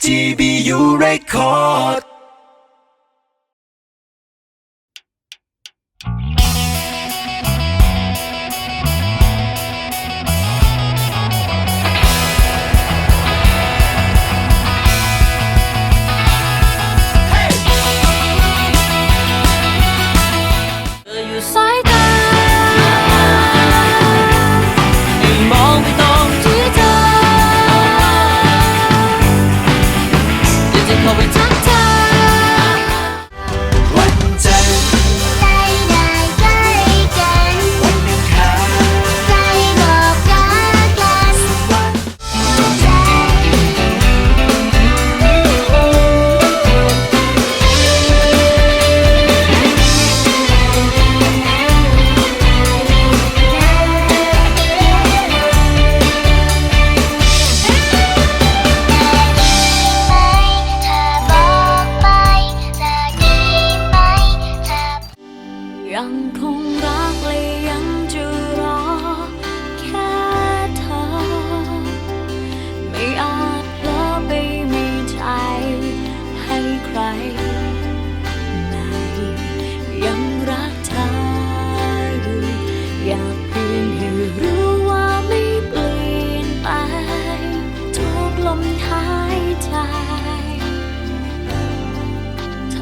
TBU Record.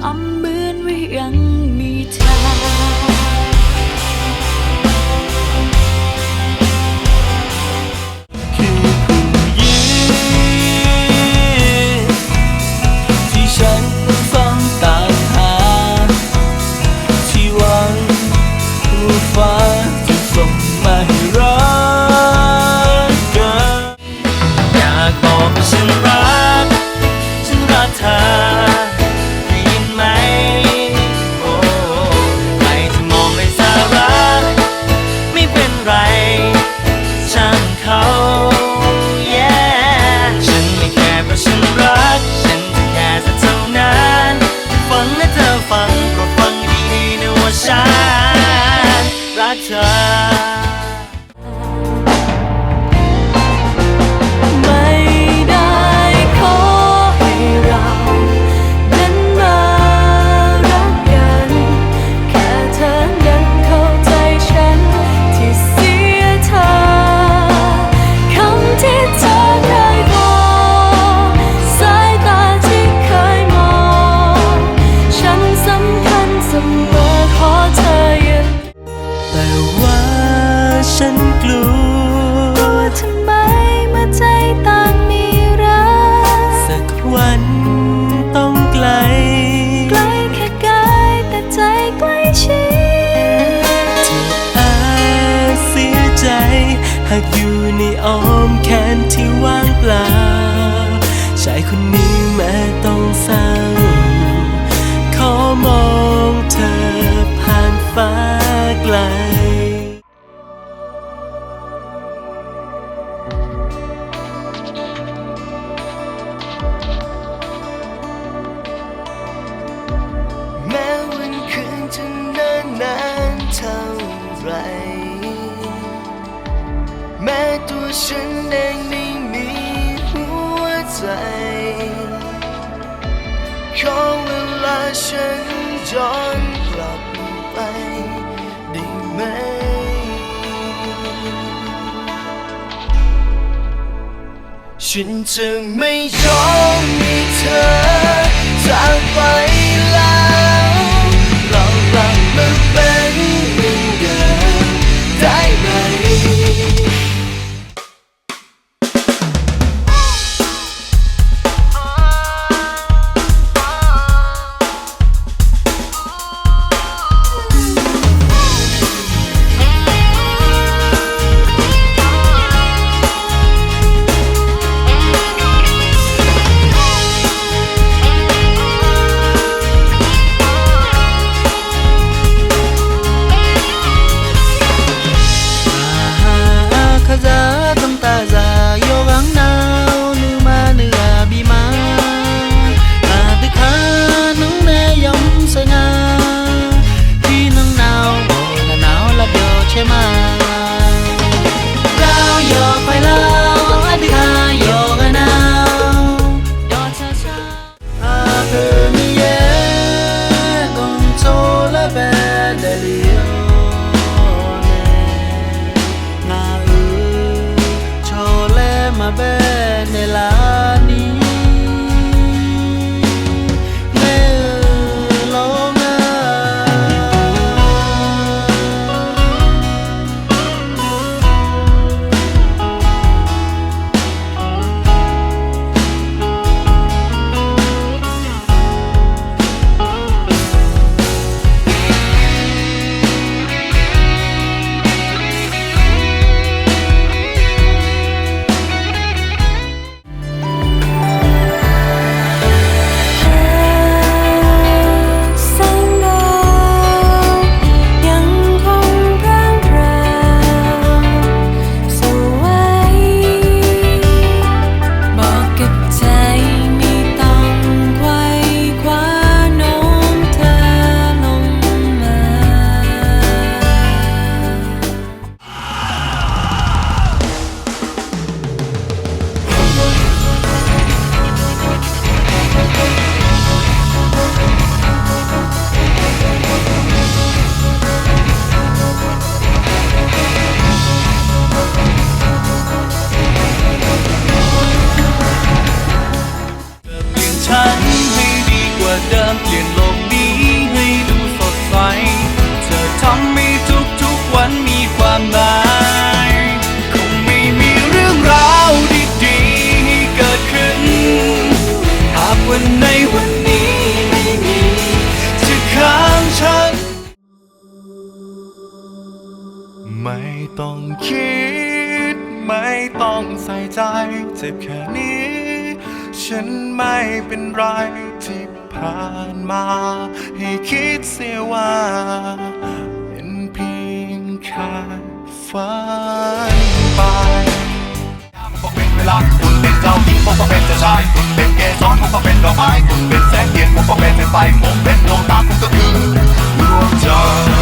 อ้อมเหมือนว่ายังมีเธอ ฉันกลัวทำไมเมื่อใจต่างมีรัก สักวันต้องไกล ไกลแค่กายแต่ใจใกล้ชิดจะอาเสียใจ หากอยู่ในอ้อมแขนที่ว่างเปล่า ชายคนนี้แม้ต้องเศร้าขอมองเธอผ่านฟ้าไกล ฉันจึงไม่ยอมมีเธอจากไป วันในวันนี้จะข้างฉัน ไม่ต้องคิด ไม่ต้องใส่ใจเจ็บแค่นี้ ฉันไม่เป็นไรที่ผ่านมา ให้คิดเสียว่า เป็นเพียงแค่ฝันไป บอกเป็นเวลาคุณเป็นเจ้าหญิงผมก็เป็นเจ้าชาย จอนผมก็เป็นดอกไม้คุเป็นแสงเทียนผมก็เป็นไฟผมเป็นดวงตาคุณก็คือดวงจันทร์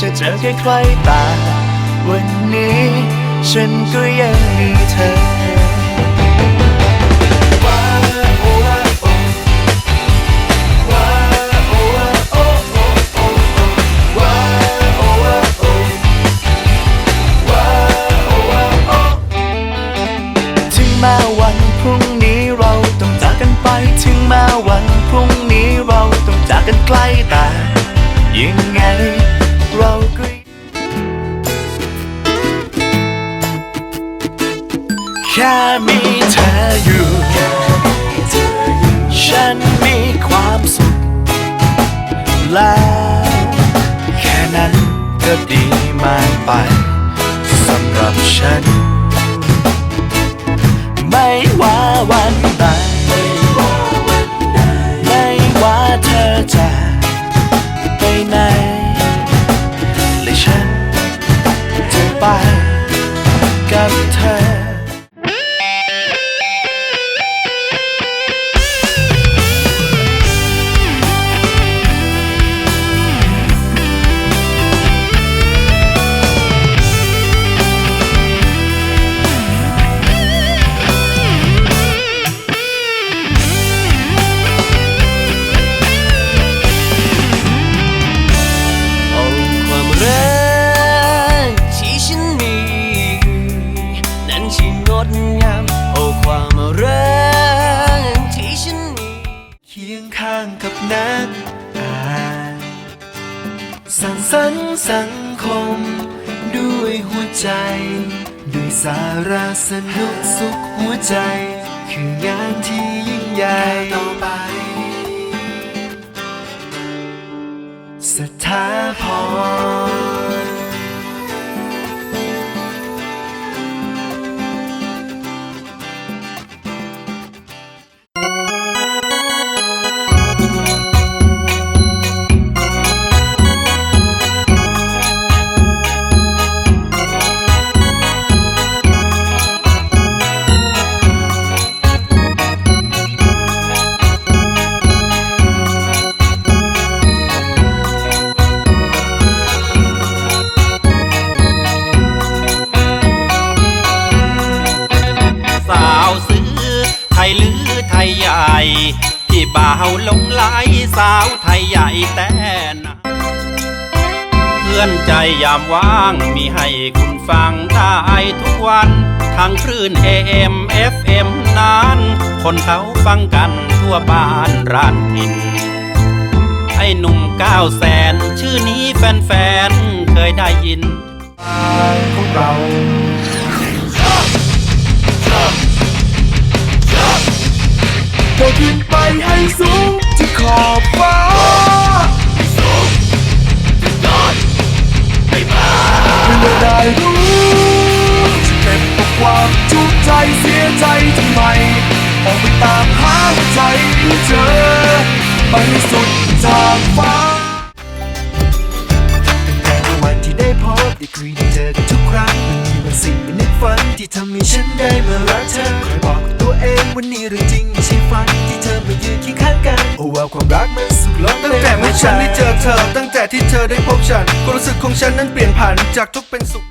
จะเจอใกล้ๆตา วันนี้ ฉันก็ยังมีเธอมาวันพรุ่งนี้เราต้องจากกันไป ถึงมาวันพรุ่งนี้เราต้องจากกันใกล้ตา แค่มีเธออยู่ ฉันมีความสุข แล้วแค่นั้นก็ดีมากไปสำหรับฉัน ไม่ว่าวันใดไม่ว่าเธอจะ สร้างสรรค์สังคม ด้วยหัวใจ ด้วยสาระสนุกสุขหัวใจ คืองานที่ยิ่งใหญ่ต่อไปสถาพร บ่าวหลงไหลสาวไทยใหญ่แต่นะเพื่อนใจยามว่างมีให้คุณฟังได้ทุกวัน ทางคลื่น AM FM นั้น คนเขาฟังกันทั่วบ้านร้านถิ่นไอ้หนุ่มก้าวแสน ชื่อนี้แฟนๆ เคยได้ยินของเรา ให้สูงที่ขอบฟ้าสูงจะยอดไม่มาเมื่อได้รู้จะเก็บกับความทุกข์ใจเสียใจทำไมออกไปตามหาหัวใจให้เจอไปสุด ความรักมันสุดล้นตั้งแต่เมื่อฉันได้เจอเธอ ตั้งแต่ที่เธอได้พบฉันความรู้สึกของฉันนั้นเปลี่ยนผันจากทุกข์เป็นสุข